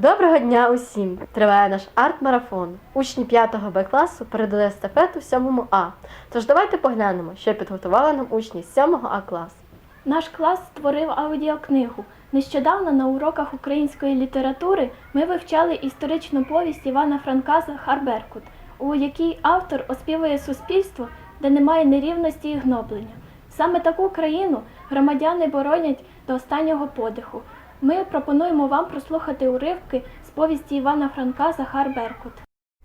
Доброго дня усім! Триває наш арт-марафон. Учні 5 Б класу передали естафету 7 А. Тож давайте поглянемо, що підготували нам учні з 7 А класу. Наш клас створив аудіокнигу. Нещодавно на уроках української літератури ми вивчали історичну повість Івана Франка Захар Беркут, у якій автор оспівує суспільство, де немає нерівності і гноблення. Саме таку країну громадяни боронять до останнього подиху. Ми пропонуємо вам прослухати уривки з повісті Івана Франка Захар Беркут.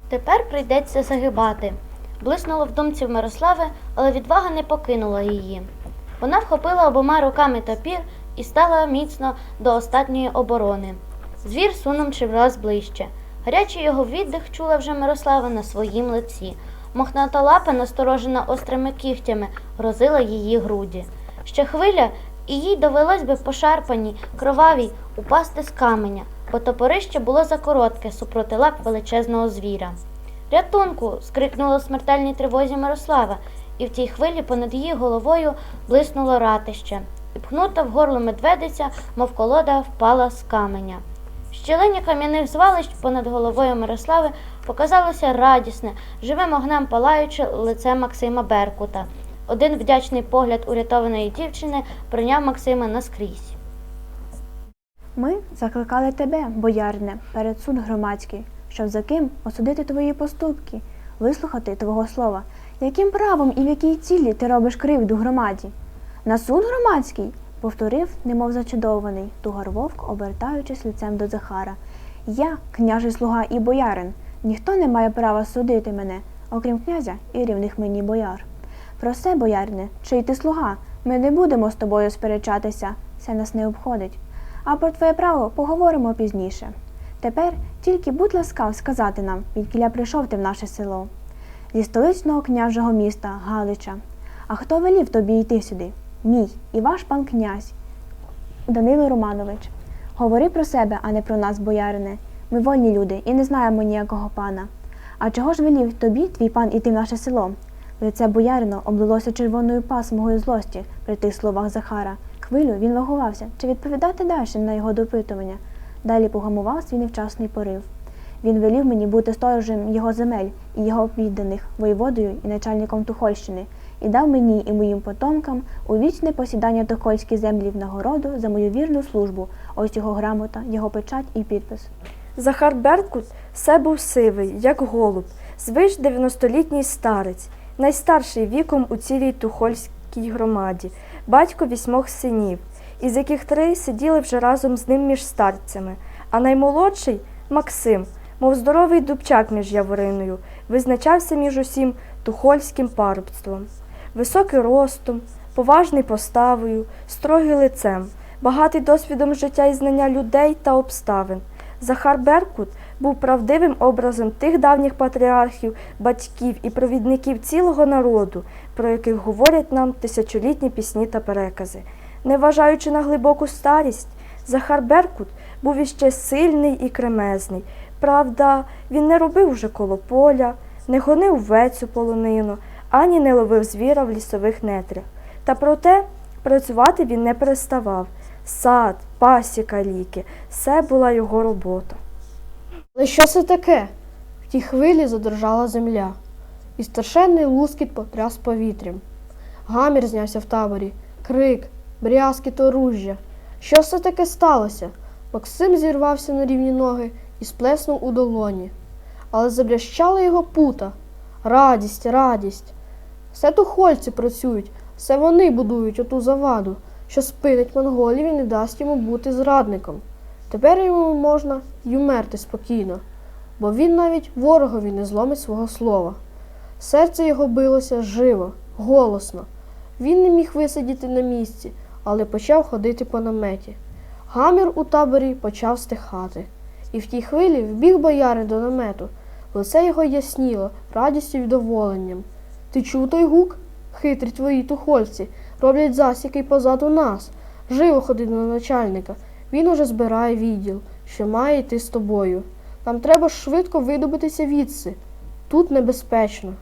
Тепер прийдеться загибати. Блиснуло в думці Мирослави, але відвага не покинула її. Вона вхопила обома руками топір і стала міцно до остатньої оборони. Звір сунув чимраз ближче. Гарячий його віддих чула вже Мирослава на своїм лиці. Мохната лапа, насторожена острими кігтями, грозила її груді. Ще хвиля, і їй довелось би пошарпаній, кровавій, упасти з каменя, бо топорище було закоротке супроти лап величезного звіра. Рятунку. скрикнула в смертельній тривозі Мирослава, і в тій хвилі понад її головою блиснуло ратище. І пхнута в горло медведиця, мов колода, впала з каменя. В щілині кам'яних звалищ понад головою Мирослави показалося радісне, живим огнем палаюче лице Максима Беркута. Один вдячний погляд урятованої дівчини прийняв Максима наскрізь. Ми закликали тебе, боярине, перед суд громадський, щоб за ким осудити твої поступки, вислухати твого слова, яким правом і в якій цілі ти робиш кривду громаді. На суд громадський, повторив, немов зачудований, тугар вовк, обертаючись лицем до Захара. Я, княжий слуга і боярин, ніхто не має права судити мене, окрім князя і рівних мені бояр. Про все, боярине, чий ти слуга, ми не будемо з тобою сперечатися, це нас не обходить. А про твоє право поговоримо пізніше. Тепер тільки будь ласкав сказати нам, відкіля прийшов ти в наше село. Зі столичного княжого міста Галича. А хто велів тобі йти сюди? Мій і ваш пан князь Данило Романович. Говори про себе, а не про нас, боярине. Ми вольні люди і не знаємо ніякого пана. А чого ж велів тобі твій пан іти в наше село? Лице боярино облилося червоною пасмогою злості при тих словах Захара. Хвилю він вагувався, чи відповідати далі на його допитування. Далі погамував свій невчасний порив. Він велів мені бути сторожем його земель і його підданих, воєводою і начальником Тухольщини, і дав мені і моїм потомкам у вічне посідання Тухольській землі в нагороду за мою вірну службу. Ось його грамота, його печать і підпис. Захар Беркут все був сивий, як голуб, звич 90-літній старець, найстарший віком у цілій тухольській громаді, батько вісьмох синів, із яких три сиділи вже разом з ним між старцями, а наймолодший Максим, мов здоровий дубчак між явориною, визначався між усім тухольським парубством. Високий ростом, поважний поставою, строгий лицем, багатий досвідом життя і знання людей та обставин. Захар Беркут був правдивим образом тих давніх патріархів, батьків і провідників цілого народу, про яких говорять нам тисячолітні пісні та перекази. Незважаючи на глибоку старість, Захар Беркут був іще сильний і кремезний. Правда, він не робив уже коло поля, не гонив вецю полонину, ані не ловив звіра в лісових нетрях. Та проте працювати він не переставав. Сад, пасіка ліки все була його робота. Але що це таке? В тій хвилі задрожала земля, і страшенний лускіт потряс повітрям. Гамір знявся в таборі, крик, брязкіт оружжя. Що це таке сталося? Максим зірвався на рівні ноги і сплеснув у долоні. Але забрящала його пута. Радість, радість. Все тухольці працюють, все вони будують оту заваду, що спинить монголів і не дасть йому бути зрадником. Тепер йому можна й умерти спокійно, бо він навіть ворогові не зломить свого слова. Серце його билося живо, голосно. Він не міг висидіти на місці, але почав ходити по наметі. Гамір у таборі почав стихати, і в тій хвилі вбіг боярин до намету. Лице його ясніло, радістю й вдоволенням. Ти чув той гук? Хитрі твої тухольці, роблять засіки позаду нас. Живо ходи до начальника. Він уже збирає відділ, що має йти з тобою. Нам треба швидко видобитися відси. Тут небезпечно.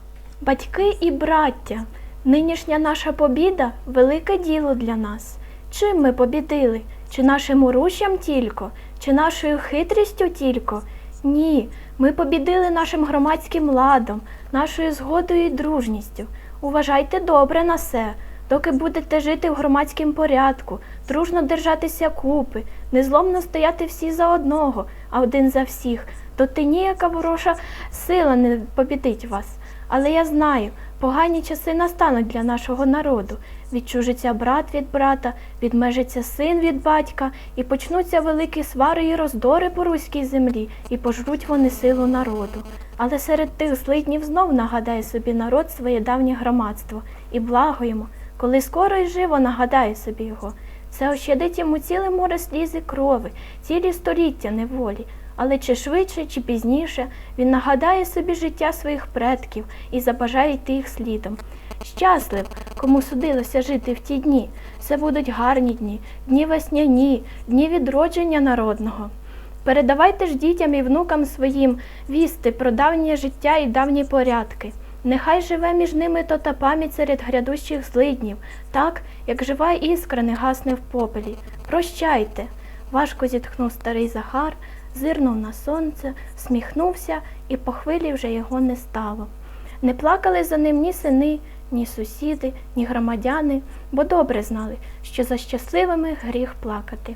Батьки і браття, нинішня наша побіда велике діло для нас. Чим ми побідили? Чи нашим оружжям тільки, Чи нашою хитрістю тільки? Ні, ми побідили нашим громадським ладом, нашою згодою і дружністю. Уважайте добре на все, доки будете жити в громадському порядку, дружно держатися купи, незломно стояти всі за одного, а один за всіх, то ти ніяка ворожа сила не побідить вас. Але я знаю, погані часи настануть для нашого народу. Відчужиться брат від брата, відмежиться син від батька, і почнуться великі свари і роздори по руській землі, і пожруть вони силу народу. Але серед тих злиднів знов нагадає собі народ своє давнє громадство, і благо йому, коли скоро й живо нагадає собі його. Це ощадить йому ціле море сліз і крови, цілі століття неволі. Але чи швидше, чи пізніше він нагадає собі життя своїх предків і забажає йти їх слідом. Щаслив, кому судилося жити в ті дні. Це будуть гарні дні, дні весняні, дні відродження народного. Передавайте ж дітям і внукам своїм вісти про давнє життя і давні порядки. Нехай живе між ними то та пам'ять серед грядущих злиднів, так, як жива іскра не гасне в попелі. Прощайте. Важко зітхнув старий Захар, зирнув на сонце, сміхнувся, і по хвилі вже його не стало. Не плакали за ним ні сини, ні сусіди, ні громадяни, бо добре знали, що за щасливими гріх плакати.